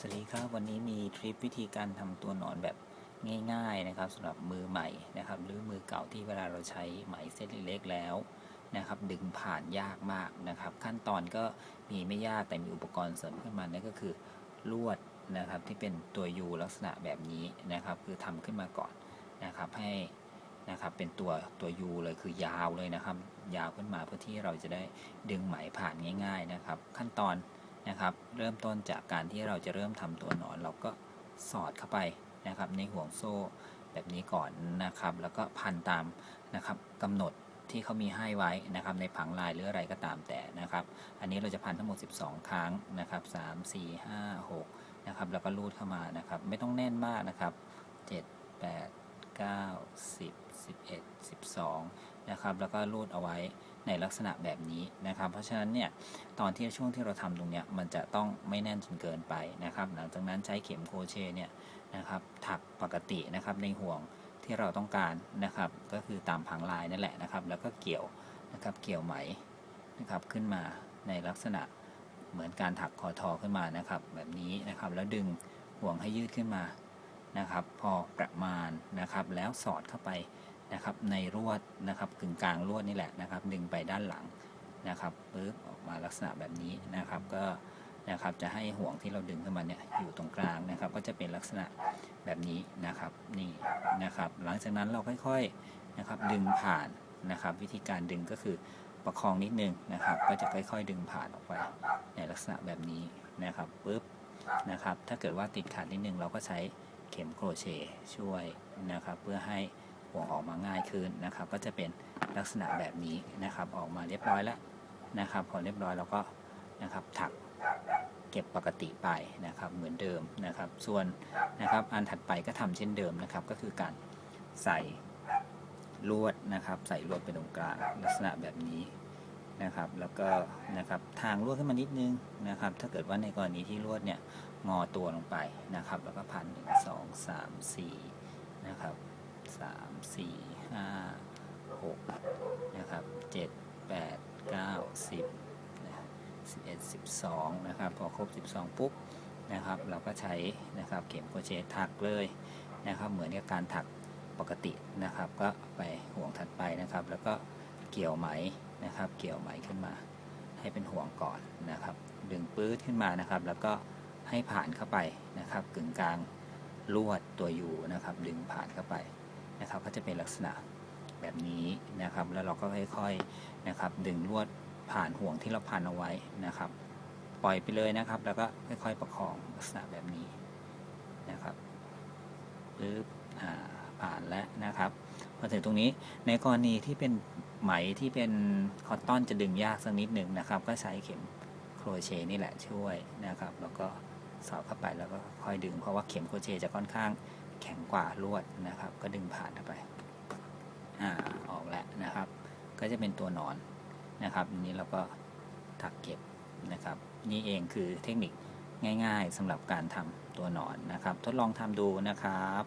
สวัสดีครับวันนี้มีทริปวิธีการทำตัวหนอนแบบง่าย ๆนะครับสำหรับมือใหม่นะครับ หรือมือเก่าที่เวลาเราใช้ไหมเส้นเล็กๆแล้วนะครับ ดึงผ่านยากมากนะครับ ขั้นตอนก็มีไม่ยากแต่มีอุปกรณ์เสริมขึ้นมานั่นก็คือลวดนะครับที่เป็นตัวยูลักษณะแบบนี้นะครับ คือทำขึ้นมาก่อนนะครับให้นะครับเป็นตัวตัวยูเลยคือยาวเลยนะครับ ยาวขึ้นมาเพื่อที่เราจะได้ดึงไหมผ่านง่าย ๆนะครับ ขั้นตอน นะครับ เริ่มต้นจากการที่เราจะเริ่มทำตัวหนอน เราก็สอดเข้าไปนะครับ ในห่วงโซ่แบบนี้ก่อนนะครับ แล้วก็พันตามนะครับกำหนดที่เขามีให้ไว้นะครับ ในผังลายหรืออะไรก็ตามแต่นะครับ อันนี้เราจะพันทั้งหมด 12 ครั้งนะครับ 3 4 5 6นะครับ แล้วก็ลูดเข้ามานะครับ ไม่ต้องแน่นมากนะครับ 7 8 9 10 11 12 นะครับ แล้วก็ลูดเอาไว้ในลักษณะแบบนี้นะครับ เพราะฉะนั้นเนี่ยตอนที่ช่วงที่เราทำตรงเนี้ยมันจะต้องไม่แน่นจนเกินไปนะครับ หลังจากนั้นใช้เข็มโคเชเนี่ยนะครับถักปกตินะครับในห่วงที่เราต้องการนะครับ ก็คือตามผังลายนั่นแหละนะครับ แล้วก็เกี่ยวนะครับเกี่ยวไหมนะครับขึ้นมาในลักษณะเหมือนการถักคอทอขึ้นมานะครับ แบบนี้นะครับแล้วดึงห่วงให้ยืดขึ้นมานะครับ พอประมาณนะครับแล้วสอดเข้าไป นะครับ ในรวดนะครับกึ่งกลางรวดนี่แหละนะครับ ดึงไปด้านหลังนะครับปึ๊บออกมาลักษณะแบบนี้นะครับ ก็นะครับจะให้ห่วงที่เราดึงขึ้นมาเนี่ยอยู่ตรงกลางนะครับ ก็จะเป็นลักษณะแบบนี้นะครับนี่นะครับ หลังจากนั้นเราค่อยๆนะครับดึงผ่านนะครับ วิธีการดึงก็คือประคองนิดนึงนะครับ ก็จะค่อยๆ ดึงผ่านออกไปในลักษณะแบบนี้นะครับปึ๊บนะครับ ถ้าเกิดว่าติดขัดนิดนึงเราก็ใช้เข็มโครเชต์ช่วยนะครับ เพื่อให้ ห่วงออกมาง่ายขึ้นนะครับ ก็จะเป็นลักษณะแบบนี้นะครับ ออกมาเรียบร้อยแล้วนะครับ พอเรียบร้อยเราก็นะครับถักเก็บปกติไปนะครับ เหมือนเดิมนะครับ ส่วนนะครับอันถัดไปก็ทำเช่นเดิมนะครับ ก็คือการใส่ลวดนะครับ ใส่ลวดไปตรงกลางลักษณะแบบนี้นะครับ แล้วก็นะครับทางลวดขึ้นมานิดนึงนะครับ ถ้าเกิดว่าในกรณีที่ลวดเนี่ยงอตัวลงไปนะครับ แล้วก็พันหนึ่งสองสามสี่นะครับ สามสี่ห้าหกนะครับเจ็ด8 9 10นะ11 12นะครับพอครบ12ปุ๊บนะครับเราก็ใช้นะครับเข็มโครเชต์ถักเลยนะครับเหมือนกับการถักปกตินะครับก็ไปห่วงถัดไปนะครับ แล้วก็เกี่ยวไหมนะครับเกี่ยวไหมขึ้นมา ให้เป็นห่วงก่อนนะครับ ดึงปื๊ดขึ้นมานะครับ แล้วก็ให้ผ่านเข้าไปนะครับกึ่งกลางลวดตัวยูนะครับ ดึงผ่านเข้าไป นะครับก็จะเป็นลักษณะแบบนี้นะครับ แล้วเราก็ค่อยๆนะครับ ดึงลวดผ่านห่วงที่เราพันเอาไว้นะครับ ปล่อยไปเลยนะครับ แล้วก็ค่อยๆประคองลักษณะแบบนี้นะครับปึ๊บอ่าผ่านแล้วนะครับพอถึงตรงนี้ในกรณีที่เป็นไหมที่เป็นคอตตอนจะดึงยากสักนิดหนึ่งนะครับ ก็ใช้เข็มโครเชต์นี่แหละช่วยนะครับ แล้วก็สอดเข้าไปแล้วก็ค่อยดึงเพราะว่าเข็มโครเชต์จะค่อนข้าง แข็งกว่าลวดนะครับ ก็ดึงผ่านเข้าไปอ่าออกแล้วนะครับ ก็จะเป็นตัวหนอนนะครับอันนี้เราก็ถักเก็บนะครับ นี่เองคือเทคนิคง่าย ๆสำหรับการทำตัวหนอนนะครับ ทดลองทำดูนะครับ